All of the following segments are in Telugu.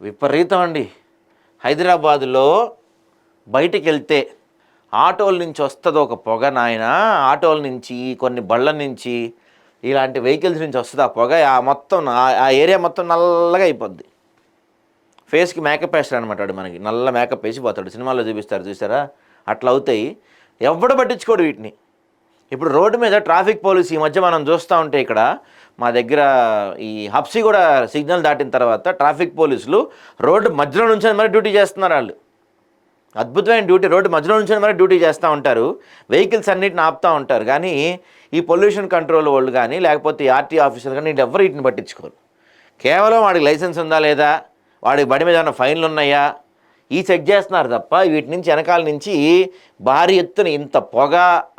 విపరీతం అండి. హైదరాబాదులో బయటికి వెళ్తే ఆటోల నుంచి వస్తుంది ఒక పొగ నాయన. ఆటోల నుంచి కొన్ని బళ్ళ నుంచి ఇలాంటి వెహికల్స్ నుంచి వస్తుంది ఆ పొగ. ఆ మొత్తం ఆ- ఆ ఏరియా మొత్తం నల్లగా అయిపోద్ది. ఫేస్కి మేకప్ వేస్తాడు అనమాట వాడు మనకి. నల్ల మేకప్ వేసి పోతాడు. సినిమాల్లో చూపిస్తారు చూసారా? అట్లా అవుతాయి. ఎవడు పట్టించుకోడు వీటిని. ఇప్పుడు రోడ్డు మీద ట్రాఫిక్ పోలీస్ ఈ మధ్య మనం చూస్తూ ఉంటే ఇక్కడ మా దగ్గర ఈ హప్సీ కూడా సిగ్నల్ దాటిన తర్వాత ట్రాఫిక్ పోలీసులు రోడ్డు మధ్యలో నుంచి మరి డ్యూటీ చేస్తున్నారు వాళ్ళు. అద్భుతమైన డ్యూటీ రోడ్డు మధ్యలో నుంచి మరి డ్యూటీ చేస్తూ ఉంటారు. వెహికల్స్ అన్నిటిని ఆపుతూ ఉంటారు. కానీ ఈ పొల్యూషన్ కంట్రోల్ వాళ్ళు కానీ లేకపోతే ఆర్టీ ఆఫీసర్ కానీ వీళ్ళు ఎవరు వీటిని పట్టించుకోరు. కేవలం వాడికి లైసెన్స్ ఉందా లేదా వాడికి బడి మీద ఏమైనా ఫైన్లు ఉన్నాయా ఈ చెక్ చేస్తున్నారు తప్ప వీటి నుంచి వెనకాల నుంచి భారీ ఎత్తున ఇంత పొగ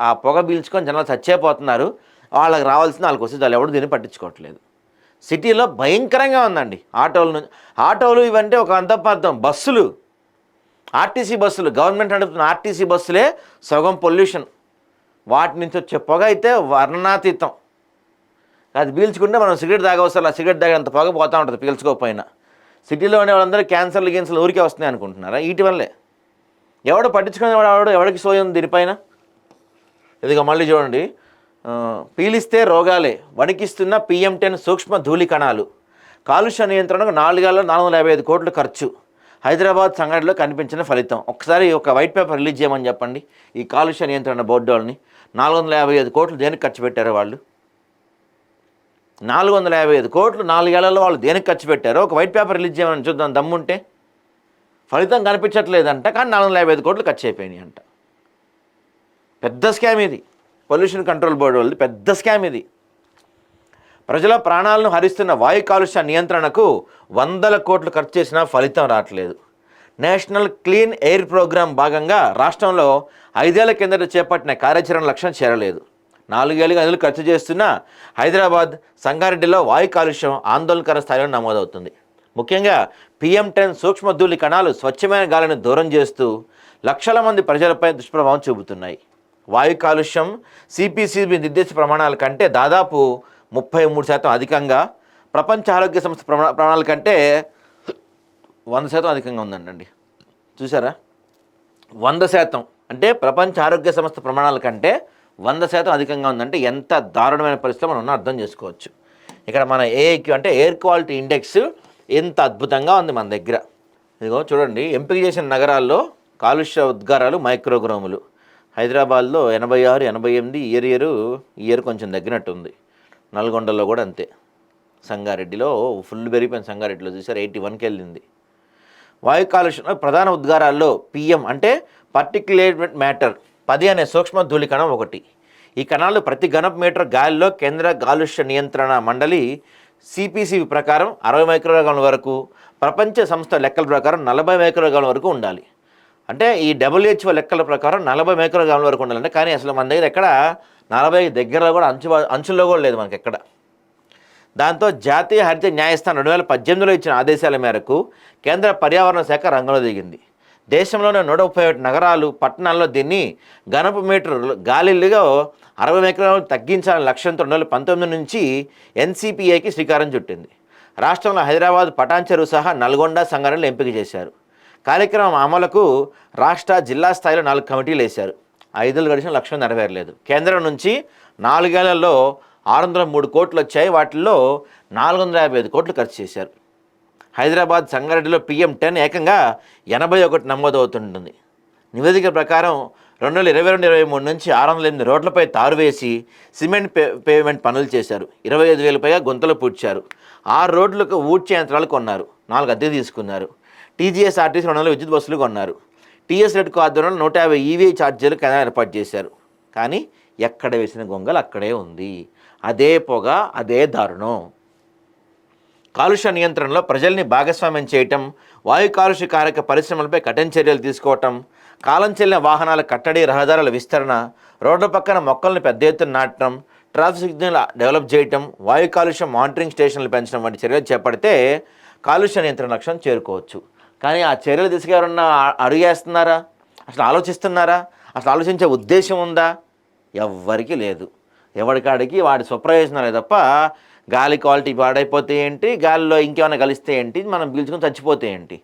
ఆ పొగ పీల్చుకొని జనాలు చచ్చేపోతున్నారు. వాళ్ళకి రావాల్సిన వాళ్ళకి వస్తే వాళ్ళు ఎవరు దీన్ని పట్టించుకోవట్లేదు. సిటీలో భయంకరంగా ఉందండి. ఆటోల నుంచి ఆటోలు ఇవంటే ఒక అంతపార్థం. బస్సులు. ఆర్టీసీ బస్సులు. గవర్నమెంట్ నడుపుతున్న ఆర్టీసీ బస్సులే సగం పొల్యూషన్. వాటి నుంచి వచ్చే పొగ అయితే వర్ణనాతీతం. అది పీల్చుకుంటే మనం సిగరెట్ తాగవసరం ఆ సిగరెట్ తాగేంత పొగ పోతూ ఉంటుంది పీల్చుకోకపోయినా. సిటీలో ఉండే వాళ్ళందరూ క్యాన్సర్లు గిన్సర్లు ఊరికే వస్తున్నాయి అనుకుంటున్నారా? వీటి వల్లే. ఎవడు పట్టించుకునేవాడు ఎవడు? ఎవడికి సోయి ఉంది దీనిపైన? ఇదిగో మళ్ళీ చూడండి. పీలిస్తే రోగాలే వణికిస్తున్న పిఎం టెన్ సూక్ష్మ ధూళి కణాలు కాలుష్య నియంత్రణకు నాలుగేళ్ళ నాలుగు వందల యాభై ఐదు కోట్లు ఖర్చు. హైదరాబాద్ సంఘటనలో కనిపించిన ఫలితం. ఒకసారి ఒక వైట్ పేపర్ రిలీజ్ చేయమని చెప్పండి. ఈ కాలుష్య నియంత్రణ బోర్డు వాళ్ళని. నాలుగు వందల యాభై ఐదు కోట్లు దేనికి ఖర్చు పెట్టారు వాళ్ళు? నాలుగు వందల యాభై ఐదు కోట్లు నాలుగేళ్ళలో వాళ్ళు దేనికి ఖర్చు పెట్టారో? ఒక వైట్ పేపర్ రిలీజ్ చేయమని చూద్దాం దమ్ముంటే. ఫలితం కనిపించట్లేదంట కానీ నాలుగు వందల యాభై ఐదు కోట్లు ఖర్చు అయిపోయినాయి అంట పెద్ద స్కామ్ ఇది. పొల్యూషన్ కంట్రోల్ బోర్డు వాళ్ళది. పెద్ద స్కామ్ ఇది. ప్రజల ప్రాణాలను హరిస్తున్న వాయు కాలుష్య నియంత్రణకు వందల కోట్లు ఖర్చు చేసినా ఫలితం రావట్లేదు. నేషనల్ క్లీన్ ఎయిర్ ప్రోగ్రాం భాగంగా రాష్ట్రంలో ఐదేళ్ళ కిందట చేపట్టిన కార్యాచరణ లక్ష్యం చేరలేదు. నాలుగేళ్ళుగా నిధులు ఖర్చు చేస్తున్న హైదరాబాద్ సంగారెడ్డిలో వాయు కాలుష్యం ఆందోళనకర స్థాయిలో నమోదవుతుంది. ముఖ్యంగా పిఎం టెన్ సూక్ష్మధూళి కణాలు స్వచ్ఛమైన గాలిని దూరం చేస్తూ లక్షల మంది ప్రజలపై దుష్ప్రభావం చూపుతున్నాయి. వాయు కాలుష్యం సిపిసిబి నిర్దేశ ప్రమాణాల కంటే దాదాపు ముప్పై మూడు శాతం అధికంగా ప్రపంచ ఆరోగ్య సంస్థ ప్రమాణ ప్రమాణాల కంటే వంద శాతం అధికంగా ఉందండి చూసారా వంద శాతం. అంటే ప్రపంచ ఆరోగ్య సంస్థ ప్రమాణాల కంటే వంద శాతం అధికంగా ఉందంటే ఎంత దారుణమైన పరిస్థితి మనం అర్థం చేసుకోవచ్చు. ఇక్కడ మన ఏఐక్యూ అంటే ఎయిర్ క్వాలిటీ ఇండెక్స్ ఎంత అద్భుతంగా ఉంది మన దగ్గర. ఇదిగో చూడండి ఎంపిక చేసిన నగరాల్లో కాలుష్య ఉద్గారాలు మైక్రోగ్రాములు. హైదరాబాద్లో ఎనభై ఆరు ఎనభై ఎనిమిది ఇయర్ ఇయర్ ఇయర్ కొంచెం తగ్గినట్టుంది. నల్గొండలో కూడా అంతే. సంగారెడ్డిలో ఫుల్ పెరిగిపోయింది సంగారెడ్డిలో చూసారు ఎయిటీ వన్కి వెళ్ళింది. వాయు కాలుష్యంలో ప్రధాన ఉద్గారాల్లో పిఎం అంటే పర్టిక్యులేట్ మ్యాటర్ పది అనే సూక్ష్మ ధూళి కణం ఒకటి. ఈ కణాలు ప్రతి ఘనపు మీటర్ గాలిలో కేంద్ర కాలుష్య నియంత్రణ మండలి సిపిసి ప్రకారం అరవై మైక్రోగ్రాముల వరకు ప్రపంచ సంస్థ లెక్కల ప్రకారం నలభై మైక్రోగ్రాముల వరకు ఉండాలి. అంటే ఈ డబ్ల్యూహెచ్ఓ లెక్కల ప్రకారం నలభై మైక్రోగ్రాముల వరకు ఉండాలంటే కానీ అసలు మన దగ్గర ఎక్కడ నలభై దగ్గరలో కూడా అంచు అంచుల్లో కూడా లేదు మనకి ఎక్కడ. దాంతో జాతీయ హరిత న్యాయస్థానం రెండు వేల పద్దెనిమిదిలో ఇచ్చిన ఆదేశాల మేరకు కేంద్ర పర్యావరణ శాఖ రంగంలో దిగింది. దేశంలోని నూట ముప్పై ఒకటి నగరాలు పట్టణాల్లో దీన్ని గణపు మీటర్ గాలిలుగా అరవై మైక్రోలు తగ్గించాలని లక్ష్యంతో రెండు వేల పంతొమ్మిది నుంచి ఎన్సిపిఐకి శ్రీకారం చుట్టింది. రాష్ట్రంలో హైదరాబాద్ పటాన్చెరు సహా నల్గొండ సంఘటనలు ఎంపిక చేశారు. కార్యక్రమం అమలుకు రాష్ట్ర జిల్లా స్థాయిలో నాలుగు కమిటీలు వేశారు. ఐదులు గడిచిన లక్ష్యం నెరవేరలేదు. కేంద్రం నుంచి నాలుగేళ్ళలో ఆరు వందల మూడు కోట్లు వచ్చాయి. వాటిల్లో నాలుగు వందల యాభై ఐదు కోట్లు ఖర్చు చేశారు. హైదరాబాద్ సంగారెడ్డిలో పిఎం టెన్ ఏకంగా ఎనభై ఒకటి నమోదవుతుంటుంది. నివేదిక ప్రకారం రెండు వేల ఇరవై రెండు ఇరవై మూడు నుంచి ఆరు వందల ఎనిమిది రోడ్లపై తారు వేసి సిమెంట్ పే పేమెంట్ పనులు చేశారు. ఇరవై ఐదు వేల పైగా గుంతలు పూడ్చారు. ఆరు రోడ్లకు ఊడ్చే యంత్రాలు కొన్నారు. నాలుగు అద్దె తీసుకున్నారు. టీజీఎస్ ఆర్టీసీ రెండు వందల విద్యుత్ బస్సులు కొన్నారు. టీఎస్ రెడ్కో ఆధ్వర్యంలో నూట యాభై ఈవీ ఛార్జీలు కెనాల్ ఏర్పాటు చేశారు. కానీ ఎక్కడ వేసిన గొంగలు అక్కడే ఉంది. అదే పొగ అదే దారుణం. కాలుష్య నియంత్రణలో ప్రజల్ని భాగస్వామ్యం చేయటం వాయు కాలుష్య కారక పరిశ్రమలపై కఠిన చర్యలు తీసుకోవటం కాలం చెల్లిన వాహనాల కట్టడి రహదారుల విస్తరణ రోడ్ల పక్కన మొక్కలను పెద్ద ఎత్తున నాటడం ట్రాఫిక్ సిగ్నల్ డెవలప్ చేయటం వాయు కాలుష్యం మానిటరింగ్ స్టేషన్లు పెంచడం వంటి చర్యలు చేపడితే కాలుష్య నియంత్రణ లక్ష్యం చేరుకోవచ్చు. కానీ ఆ చర్యలు దిశగా ఎవరన్నా అడుగేస్తున్నారా? అసలు ఆలోచిస్తున్నారా? అసలు ఆలోచించే ఉద్దేశం ఉందా? ఎవ్వరికీ లేదు. ఎవరికాడికి వాడి స్వప్రయోజనాలే తప్ప గాలి క్వాలిటీ పాడైపోతే ఏంటి? గాలిలో ఇంకేమైనా కలిస్తే ఏంటి? మనం పీల్చుకొని చచ్చిపోతే ఏంటి?